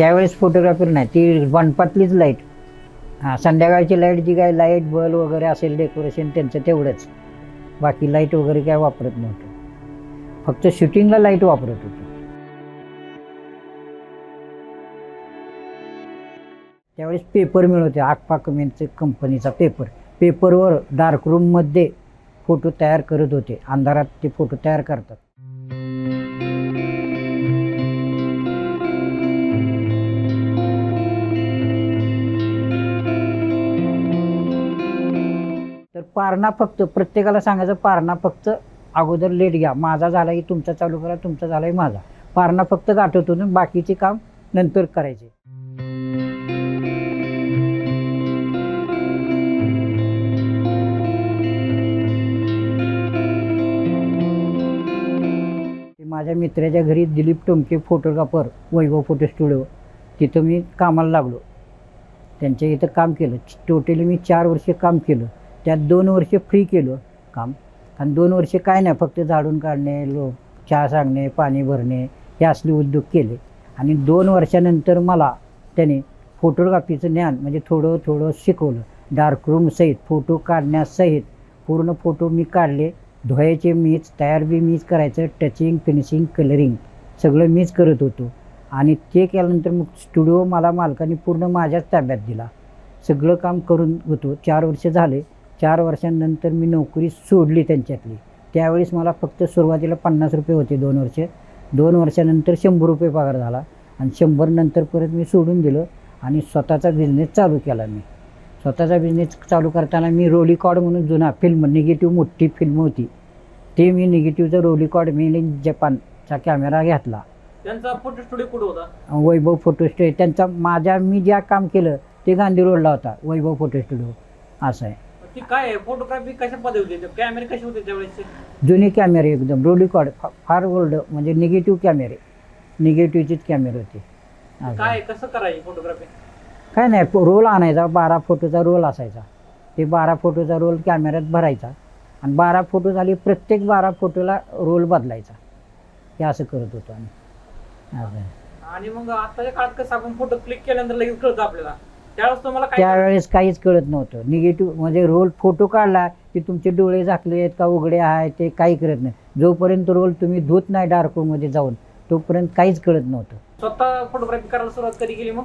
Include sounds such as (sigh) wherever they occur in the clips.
त्यावेळेस फोटोग्राफर नाही ती वनपातलीच लाइट हां संध्याकाळची लाइट जी काय लाइट बल्ब वगैरे असेल डेकोरेशन त्यांचं तेवढंच. बाकी लाइट वगैरे काय वापरत नव्हतं. फक्त शूटिंगला लाइट वापरत होतो. त्यावेळेस पेपर मिळवते आगपाकमेंटचे कंपनीचा पेपर पेपरवर डार्क रूममध्ये फोटो तयार करत होते. अंधारात ते फोटो तयार करतात. पारणा फक्त प्रत्येकाला सांगायचं पारणा फक्त अगोदर लेट घ्या. माझा झाला की तुमचा चालू करा तुमचा झाला की माझा. पारणा फक्त गाठवतून बाकीचे काम नंतर करायचे. माझ्या मित्राच्या घरी Dilip Tomke photographer Vaibhav photo studio. तिथं मी कामाला लागलो. त्यांच्या इथं काम केलं. टोटली मी चार वर्षे काम केलं. त्यात दोन वर्ष फ्री केलं काम. आणि दोन वर्ष काय नाही फक्त झाडून काढणे लो चहा सांगणे पाणी भरणे हे असले उद्योग केले. आणि दोन वर्षानंतर मला त्याने फोटोग्राफीचं ज्ञान म्हणजे थोडं थोडं शिकवलं. डार्करूमसहित फोटो काढण्यासहित पूर्ण फोटो मी काढले. धुवायचे मीच तयार बी मीच करायचं टचिंग फिनिशिंग कलरिंग सगळं मीच करत होतो. आणि ते केल्यानंतर मग स्टुडिओ मला मालकाने पूर्ण माझ्याच ताब्यात दिला. सगळं काम करून होतो. चार वर्ष झाले. चार वर्षांनंतर मी नोकरी सोडली त्यांच्यातली. त्यावेळेस मला फक्त सुरुवातीला पन्नास रुपये होते दोन वर्ष. दोन वर्षानंतर शंभर रुपये पगार झाला आणि शंभर नंतर परत मी सोडून दिलं आणि स्वतःचा बिझनेस चालू केला मी. स्वतःचा बिझनेस चालू करताना मी रोलिकॉड म्हणून जुना फिल्म निगेटिव्ह मोठी फिल्म होती. ते मी निगेटिव्हचं रोलिकॉड मी जपानचा कॅमेरा घेतला. त्यांचा फोटो स्टुडिओ कुठं होता? वैभव फोटो स्टुडिओ त्यांचा माझ्या मी ज्या काम केलं ते गांधी रोडला होता वैभव फोटो स्टुडिओ असं आहे. ती काय आहे? फोटोग्राफी कशा पद्धती होती कॅमेरे कसे होते त्यावेळेसचे? जुने कॅमेरे एकदम. रोलिकॉड फार ओल्ड म्हणजे निगेटिव्ह कॅमेरे निगेटिव्हचेच कॅमेरे होते. काय कसं करायची फोटोग्राफी काय नाही रोल आणायचा. बारा फोटोचा रोल असायचा. ते बारा फोटोचा रोल कॅमेऱ्यात भरायचा. आणि बारा फोटो झाले प्रत्येक बारा फोटोला रोल बदलायचा. हे असं करत होतो आम्ही. असं. आणि मग आताच्या काळात कसं आपण फोटो क्लिक केल्यानंतर लगेच कळतं आपल्याला. त्यावेळेस तुम्हाला काय त्यावेळेस काहीच कळत नव्हतं. निगेटिव्ह म्हणजे रोल फोटो काढला की तुमचे डोळे झाकले आहेत का उघडे आहेत ते काही करत नाही. जोपर्यंत रोल तुम्ही धुत नाही डार्क रूममध्ये जाऊन तोपर्यंत काहीच कळत नव्हतं. स्वतः फोटोग्राफी करायला सुरुवात कधी केली मग?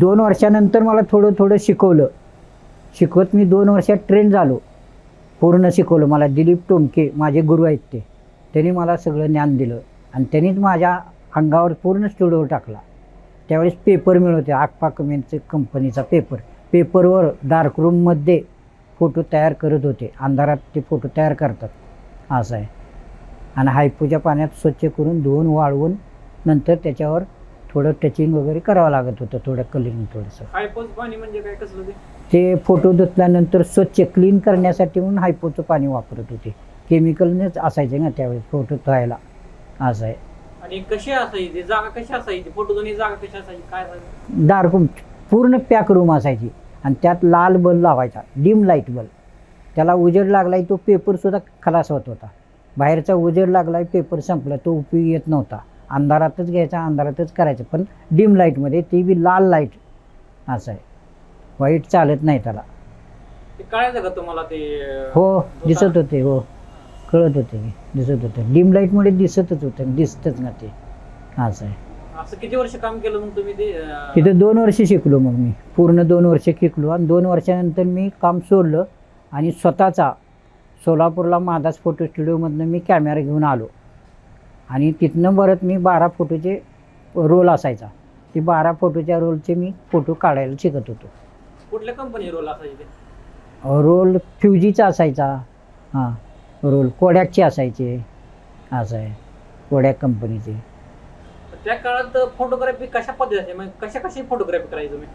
दोन वर्षानंतर मला थोडं थोडं शिकवलं. शिकवत मी दोन वर्षात ट्रेन झालो. पूर्ण शिकवलं. मला दिलीप टोमके माझे गुरु आहेत ते. त्यांनी मला सगळं ज्ञान दिलं. आणि त्यांनीच माझ्या अंगावर पूर्ण स्टुडिओ टाकला. त्यावेळेस पेपर मिळवते आगपा कमेंटचे कंपनीचा पेपर पेपरवर डार्क रूममध्ये फोटो तयार करत होते. अंधारात ते फोटो तयार करतात. असं आहे. आणि हायपोच्या पाण्यात स्वच्छ करून धुवून वाळवून नंतर त्याच्यावर थोडं टचिंग वगैरे करावं लागत होतं. थोडं कलिंग थोडंसं. पाणी म्हणजे काय? कसलं ते? ते फोटो धुतल्यानंतर स्वच्छ क्लीन करण्यासाठी म्हणून हायपोचं पाणी वापरत होते. केमिकलनेच असायचे ना त्यावेळेस फोटो धुवायला. असं आहे. आणि कशी असायची? जागा कशी असायची? फोटो दोन्ही जागा कशी असायची? काय असायचं डार्क रूम पूर्ण पॅक रूम असायची. आणि त्यात लाल बल्ब लावायचा डिम लाइट बल्ब. त्याला उजेड लागलाय तो पेपरसुद्धा खलास होत होता. बाहेरचा उजेड लागलाय पेपर संपला तो उपयोग येत नव्हता. अंधारातच घ्यायचा अंधारातच करायचं पण डिम लाईटमध्ये ती बी लाल लाइट असं आहे. वाईट चालत नाही त्याला. ते कळायचं का तुम्हाला ते हो दिसत होते हो. कळत होते की दिसत होतं. डिम लाईटमुळे दिसतच होतं दिसतच ना ते. असं आहे. असं किती वर्ष काम केलं मग तुम्ही ते अं, तिथं दोन वर्ष शिकलो मग मी. पूर्ण दोन वर्ष शिकलो आणि दोन वर्षानंतर मी काम सोडलं आणि स्वतःचा सोलापूरला मादास फोटो स्टुडिओमधनं मी कॅमेरा घेऊन आलो. आणि तिथनं परत मी बारा फोटोचे रोल असायचा. ते बारा फोटोच्या रोलचे मी फोटो काढायला शिकत होतो. कुठल्या कंपनी रोल असायचे ते? रोल फ्युजीचा असायचा. हां. रोल. कोडॅकचे असायचे. असं आहे. कोडॅक कंपनीचे. त्या काळात फोटोग्राफी कशा पद्धतीचे म्हणजे कशा कशी फोटोग्राफी करायची तुम्ही?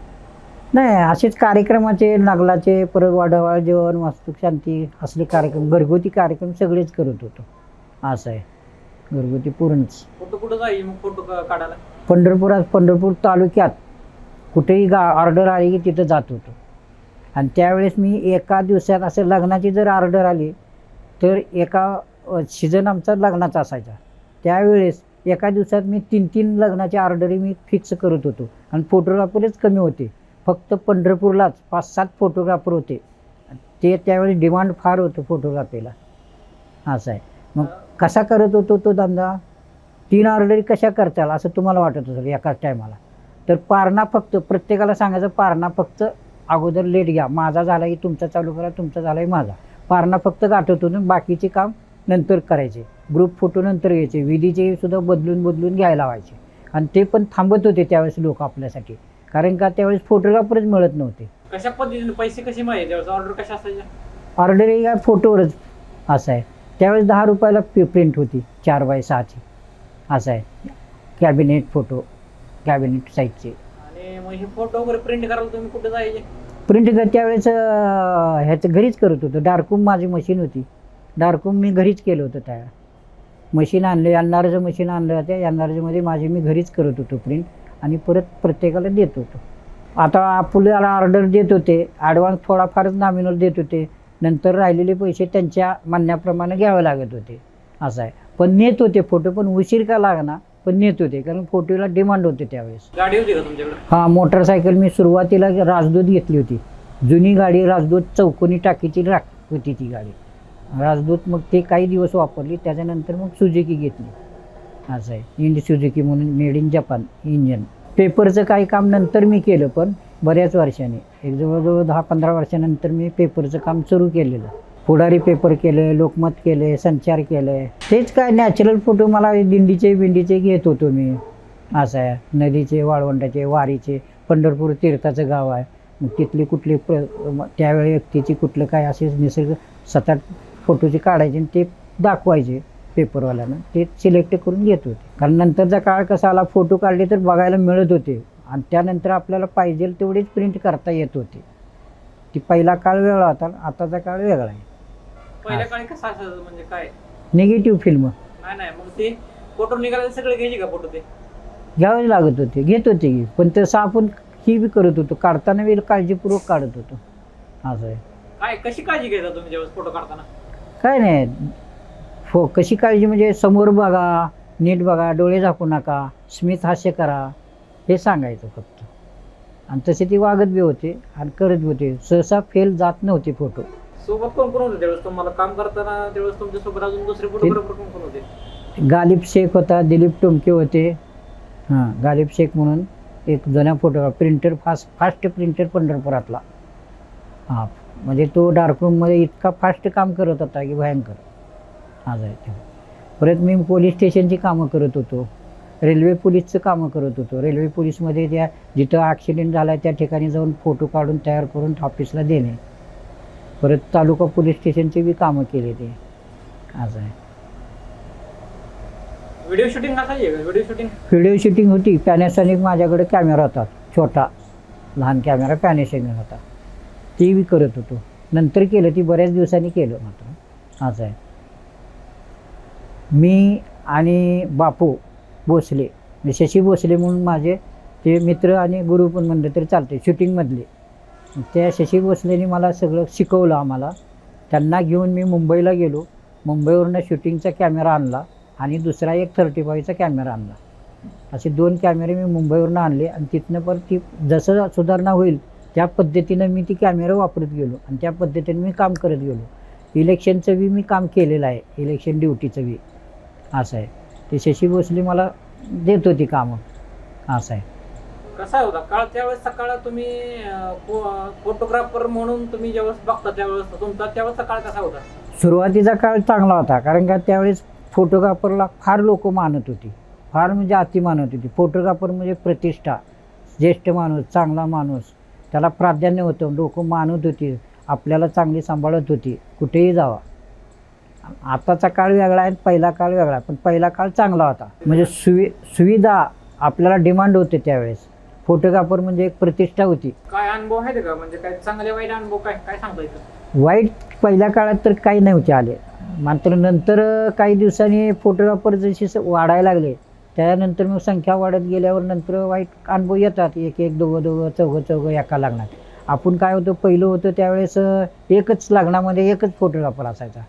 नाही असेच कार्यक्रमाचे नगलाचे परत वाढावाळ जेवण वास्तुक शांती असले कार्यक्रम घरगुती कार्यक्रम सगळेच करत होतो. असं आहे. घरगुती पूर्णच. फोटो कुठं जायची मग फोटो काढायला? पंढरपुरात पंढरपूर तालुक्यात कुठेही गा ऑर्डर आली की तिथं जात होतो. आणि त्यावेळेस मी एका दिवसात असं लग्नाची जर ऑर्डर आली तर एका सीझन आमचा लग्नाचा असायचा. त्यावेळेस एका दिवसात मी तीन तीन लग्नाच्या ऑर्डरी मी फिक्स करत होतो. आणि फोटोग्राफरच कमी होते. फक्त पंढरपूरलाच पाच सात फोटोग्राफर होते. ते त्यावेळी डिमांड फार होतं फोटोग्राफीला असं आहे. मग कसा करत होतो तो धंदा? तीन ऑर्डरी कशा करताल? असं तुम्हाला वाटत होतं एकाच टायमाला तर पारणा फक्त प्रत्येकाला सांगायचं पारणा फक्त अगोदर लेट घ्या. माझा झाला की तुमचा चालू करा तुमचा झाला की माझा. पारणा फक्त गाठवतो ना बाकीचे काम नंतर करायचे. ग्रुप फोटो नंतर घ्यायचे. विधीचे सुद्धा बदलून बदलून घ्यायला लावायचे. आणि ते पण थांबत होते त्यावेळेस लोक आपल्यासाठी. कारण का त्यावेळेस फोटोग्राफरच मिळत नव्हते. कशा पद्धतीने? पैसे कसे ऑर्डर कशा असायच्या? ऑर्डर या फोटोवरच असं आहे त्यावेळेस दहा रुपयाला प्रिंट होती. चार बाय सहाची. असं आहे कॅबिनेट फोटो कॅबिनेट साईजचे आणि मग हे फोटो वगैरे प्रिंट करायला तुम्ही कुठे जायचे? प्रिंट तर त्यावेळेस ह्याचं घरीच करत होतो. डार्कूम माझी मशीन होती. डार्कूम मी घरीच केलं होतं त्या. मशीन आणलं एन मशीन आणलं होतं. एन माझी मी घरीच करत होतो प्रिंट आणि परत प्रत्येकाला देत होतो. आता आपल्याला ऑर्डर देत होते. ॲडव्हान्स थोडाफारच नॉमिनल देत होते. नंतर राहिलेले पैसे त्यांच्या म्हणण्याप्रमाणे घ्यावे लागत होते. असं आहे. पण नेत होते फोटो पण उशीर का लागणार? पण नेत होते कारण फोटोला डिमांड होते त्यावेळेस. गाडी होती का तुमच्याकडे? हा मोटरसायकल मी सुरुवातीला राजदूत घेतली होती. जुनी गाडी राजदूत चौकोनी टाकीची राख होती ती गाडी. राजदूत मग ते काही दिवस वापरली त्याच्यानंतर मग सुझुकी घेतली. असं आहे. इंड सुझुकी म्हणून मेड इन जपान इंजन पेपरचं काही काम नंतर मी केलं पण बऱ्याच वर्षांनी. एक जवळजवळ दहा पंधरा वर्षानंतर मी पेपरचं काम सुरू केलेलं. पुढारी पेपर केले लोकमत केले संचार केले. तेच काय नॅचरल फोटो मला दिंडीचे बिंडीचे घेत होतो मी. असं आहे. नदीचे वाळवंटाचे वारीचे पंढरपूर तीर्थाचं गाव आहे. मग तिथली कुठली प्र त्यावेळी व्यक्तीची कुठलं काय असे निसर्ग सात आठ फोटोचे काढायचे आणि ते दाखवायचे पेपरवाल्यानं ते सिलेक्ट करून घेत होते. कारण नंतरचा काळ कसा आला फोटो काढले तर बघायला मिळत होते. आणि त्यानंतर आपल्याला पाहिजे तेवढेच प्रिंट करता येत होते. ती पहिला काळ वेगळा होता आताचा काळ वेगळा आहे. पहिल्या काळी कसं असायचं म्हणजे काय? निगेटिव्ह फिल्म नाही नाही मग ते फोटो निघाले सगळे घ्यायचे का फोटो ते? घ्यावेच लागत होते घेत होते की पण तसं आपण ही बी करत होतो काढताना बी काळजीपूर्वक काढत होतो. असं आहे. काय कशी काळजी घ्यायचा तुम्ही ज्यावेळेस फोटो काढताना? काय नाही फो कशी काळजी म्हणजे समोर बघा नीट बघा डोळे झाकू नका स्मित हास्य करा हे सांगायचं फक्त. आणि तसे ती वागत बी होते आणि करत बी होते. सहसा फेल जात नव्हते फोटो. सोबत कोण कोण होते? त्यावेळेस तुम्हाला काम करताना त्यावेळेस तुमच्यासोबत अजून दुसरे फोटोग्राफर कोण कोण होते? गालिब शेख होता दिलीप टोमके होते. हां गालिब शेख म्हणून एक जुन्या photo printer fast fast printer पंढरपुरातला. हां म्हणजे तो डार्करूममध्ये इतका फास्ट काम करत होता की भयंकर. आज आहे ते. परत मी पोलीस स्टेशनची कामं करत होतो. रेल्वे पोलीसचं कामं करत होतो. रेल्वे पोलीसमध्ये त्या जिथं ॲक्सिडेंट झाला त्या ठिकाणी जाऊन फोटो काढून तयार करून ऑफिसला देणे. परत तालुका पोलीस स्टेशनचे बी कामं केले ते. आज आहे. व्हिडिओ शूटिंग का व्हिडिओ शूटिंग? व्हिडिओ शूटिंग होती. पॅनेसॉनिक माझ्याकडे कॅमेरा होता. छोटा. लहान कॅमेरा पॅनेसॉनिक होता. ती बी करत होतो. नंतर केलं ती बऱ्याच दिवसांनी केलं मात्र. असं आहे. मी आणि बापू भोसले. म्हणजे शशी भोसले म्हणून माझे ते मित्र आणि गुरु पण म्हणलं तरी चालते शूटिंगमधले. त्या शशी भोसलेने मला सगळं शिकवलं आम्हाला. त्यांना घेऊन मी मुंबईला गेलो. मुंबईवरनं शूटिंगचा कॅमेरा आणला आणि दुसरा एक थर्टी फाईव्हचा कॅमेरा आणला. असे दोन कॅमेरे मी मुंबईवरनं आणले आणि तिथनं पण ती जसं सुधारणा होईल त्या पद्धतीनं मी ती कॅमेरा वापरत गेलो आणि त्या पद्धतीने मी काम करत गेलो. इलेक्शनचं बी मी काम केलेलं आहे. इलेक्शन ड्युटीचं बी. असं आहे. ते शशी भोसले मला देत होती कामं. असं आहे. कसा होता? काळ त्यावेळेस सकाळ तुम्ही फोटोग्राफर म्हणून तुम्ही ज्यावेळेस बघता त्यावेळेस तुमचा त्यावेळेस काळ कसा होता? सुरुवातीचा काळ चांगला होता कारण का त्यावेळेस फोटोग्राफरला फार लोक मानत होती. फार म्हणजे अति मानत होती. फोटोग्राफर म्हणजे प्रतिष्ठा ज्येष्ठ माणूस चांगला माणूस. त्याला प्राधान्य होतं लोक मानत होती आपल्याला चांगली सांभाळत होती कुठेही जावा. आताचा काळ वेगळा आहे पहिला काळ वेगळा आहे पण पहिला काळ चांगला होता. म्हणजे सुवि सुविधा आपल्याला डिमांड होते त्यावेळेस. फोटोग्राफर म्हणजे एक प्रतिष्ठा होती. काय अनुभव आहेत का? म्हणजे काय चांगले वाईट अनुभव काय? काय सांगता वाईट पहिल्या काळात तर काही नव्हते आले. मात्र नंतर काही दिवसांनी फोटोग्राफर जसे स- वाढायला लागले. त्यानंतर मग संख्या वाढत गेल्यावर नंतर वाईट अनुभव येतात. एक एक दोघं दोघं चौघं चौघं एका लागणार आपण काय होतं पहिलं होतं त्यावेळेस एकच लग्नामध्ये एकच फोटोग्राफर असायचा.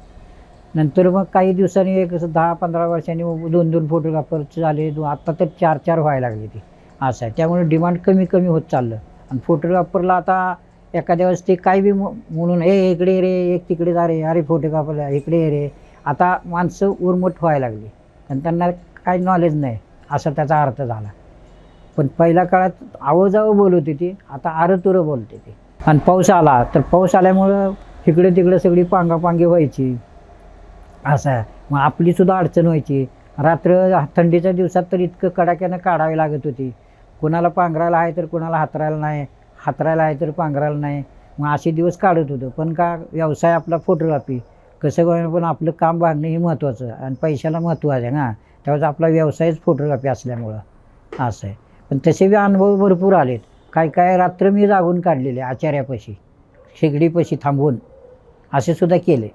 नंतर मग काही दिवसांनी एक असं दहा पंधरा वर्षांनी दोन दोन फोटोग्राफर झाले. आत्ता तर चार चार व्हायला लागले ते. असं आहे. त्यामुळे डिमांड कमी कमी होत चाललं. आणि फोटोग्राफरला आता एखाद्या वेळेस ते काय बी म- म्हणून ए इकडे रे एक तिकडे जा रे अरे फोटोग्राफरला इकडे रे. आता माणसं उर्मट व्हायला लागली. आणि त्यांना काही नॉलेज नाही. असा त्याचा अर्थ झाला. पण पहिल्या काळात आवजावं बोलत होती आता आरतुरं बोलते ती. आणि पाऊस आला तर पाऊस आल्यामुळं इकडे तिकडे सगळी पांगापांगी व्हायची. असं आहे. मग आपलीसुद्धा अडचण व्हायची. रात्र थंडीच्या दिवसात तर इतकं कडाक्यानं काढावी लागत होती. कुणाला पांघरायला आहे तर कुणाला हातरायला नाही. हातरायला आहे तर पांघरायला नाही. मग असे दिवस काढत होतो. पण का व्यवसाय आपला फोटोग्राफी. कसं काय पण आपलं काम भागणं हे महत्त्वाचं. आणि पैशाला महत्त्व आहे ना. त्यावेळेस आपला व्यवसायच फोटोग्राफी असल्यामुळं. असं आहे. पण तसे बी अनुभव भरपूर आलेत. काय काय रात्र मी जागून काढलेले आचार्यापाशी. शेगडीपाशी थांबवून असे सुद्धा केले.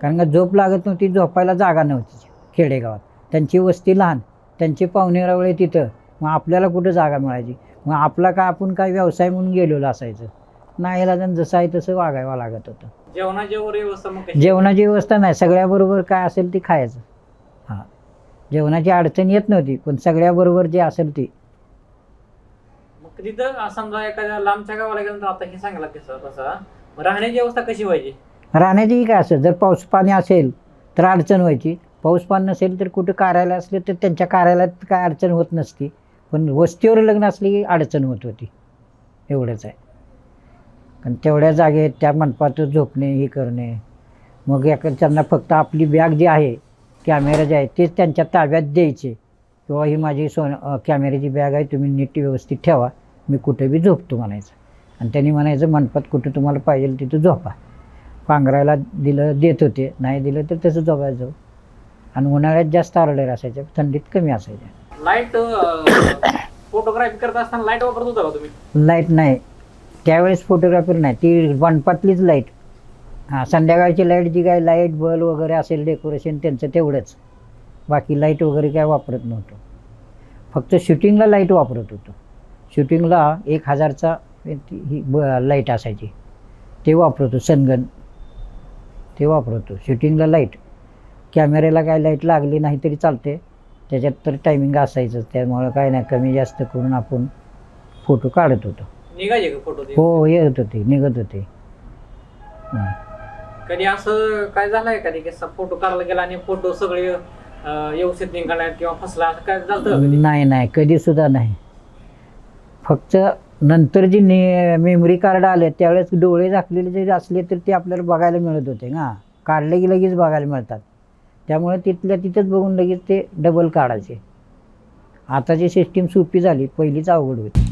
कारण का झोप लागत नव्हती झोपायला जागा नव्हती. खेडेगावात. त्यांची वस्ती लहान. त्यांचे पाहुणे रावळे तिथं. मग आपल्याला कुठं जागा मिळायची? मग आपला का आपण काय व्यवसाय म्हणून गेलेलो असायचं? नाही जण जसं आहे तसं वागावं लागत होतं. जेवणाची व्यवस्था मग? जेवणाची व्यवस्था नाही. सगळ्याबरोबर काय असेल ते खायचं. हां. जेवणाची अडचण येत नव्हती पण सगळ्याबरोबर जे असेल ते. मग तिथं समजा एखाद्या लांबच्या गावाला गेलं तर आता हे सांगितलं कसं तसा. मग राहण्याची व्यवस्था कशी व्हायची? राहण्याचीही काय असेल जर पाऊस पाणी असेल तर अडचण व्हायची. पाऊस पाणी नसेल तर कुठं कार्यालय असले तर त्यांच्या कार्यालयात काय अडचण होत नसती. पण वस्तीवर लग्न असली की अडचण होत होती. एवढंच आहे. कारण तेवढ्या जागेत त्या मंडपात झोपणे हे करणे. मग एका त्यांना फक्त आपली बॅग जी आहे कॅमेरा जे आहे तेच त्यांच्या ताब्यात द्यायचे. किंवा ही माझी सोन कॅमेऱ्याची बॅग आहे तुम्ही नीट व्यवस्थित ठेवा. मी कुठे बी झोपतो म्हणायचं. आणि त्यांनी म्हणायचं मंडपात कुठं तुम्हाला पाहिजे तिथं झोपा. पांघरायला दिलं देत होते. नाही दिलं तर तसं झोपायचं. आणि उन्हाळ्यात जास्त ऑर्डर असायच्या थंडीत कमी असायच्या. लाइट फोटोग्राफी (coughs) करत असताना लाइट वापरत होता का तुम्ही? लाइट नाही. त्यावेळेस फोटोग्राफर नाही. ती मंडपातलीच लाइट हां संध्याकाळची लाइट जी काय लाइट बल्ब वगैरे असेल डेकोरेशन त्यांचं तेवढंच. बाकी लाइट वगैरे काय वापरत नव्हतो. फक्त शूटिंगला लाइट वापरत होतो. शूटिंगला एक हजारचा ही ब लाइट असायची. ते वापरतो सनगन ते वापरतो शूटिंगला लाइट कॅमेऱ्याला काय लाइट लागली नाही तरी चालते त्याच्यात तर टायमिंग असायचंच. त्यामुळं काय नाही कमी जास्त करून आपण फोटो काढत होतो. निघायचे का फोटो हो येत होते निघत होते. हं. कधी असं काय झालंय कधी की फोटो काढला गेला आणि फोटो सगळे अं, व्यवस्थित निघाले किंवा फसला असं काय झालं कधी? नाही नाही कधी सुद्धा नाही. फक्त नंतर जी ने मेमरी कार्ड आले त्यावेळेस डोळे झाकलेले जरी असले तर ते आपल्याला बघायला मिळत होते ना. काढले की लगेच बघायला मिळतात. त्यामुळे तिथल्या तिथंच बघून लगेच ते डबल काढायचे. आताची सिस्टीम सोपी झाली पहिलीच अवघड होती.